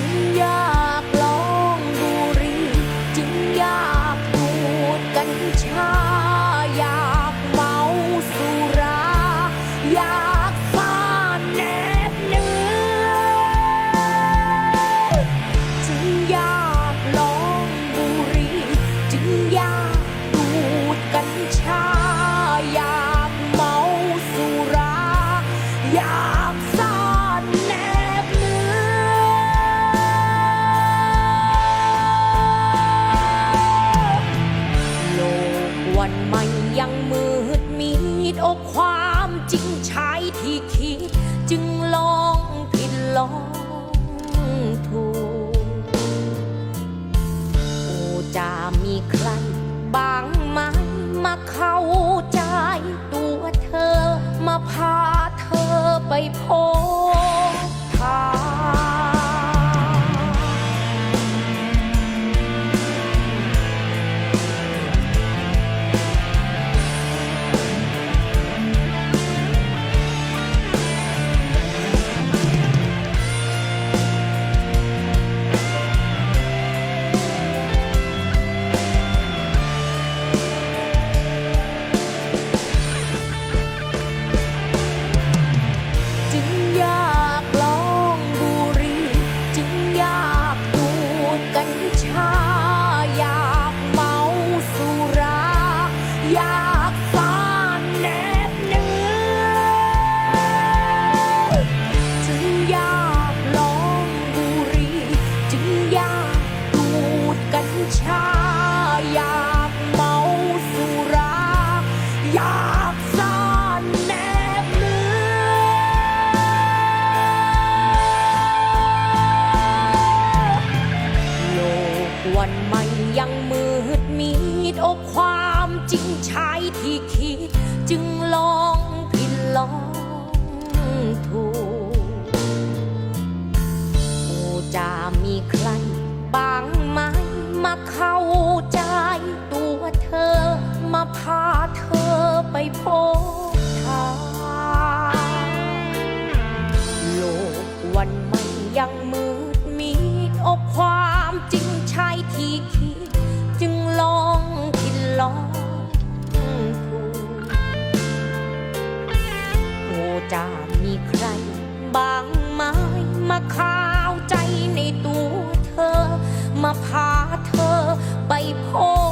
จึงอยากลองบุรีจึงอยากดูดกัญชา ชายที่คิด จึงลองผิดลองถูกโอ้จะมีใครบางไหมมาเข้า วันใหม่ยังมืดมิดโอ้ความจริงชายที่คิด จึงลองผิดลองถูก ช่ที่คิด จึงลองคิดลองผู้โูจะมีใครบางไม้มาข้าวใจในตัวเธอ มาพาเธอไปพบ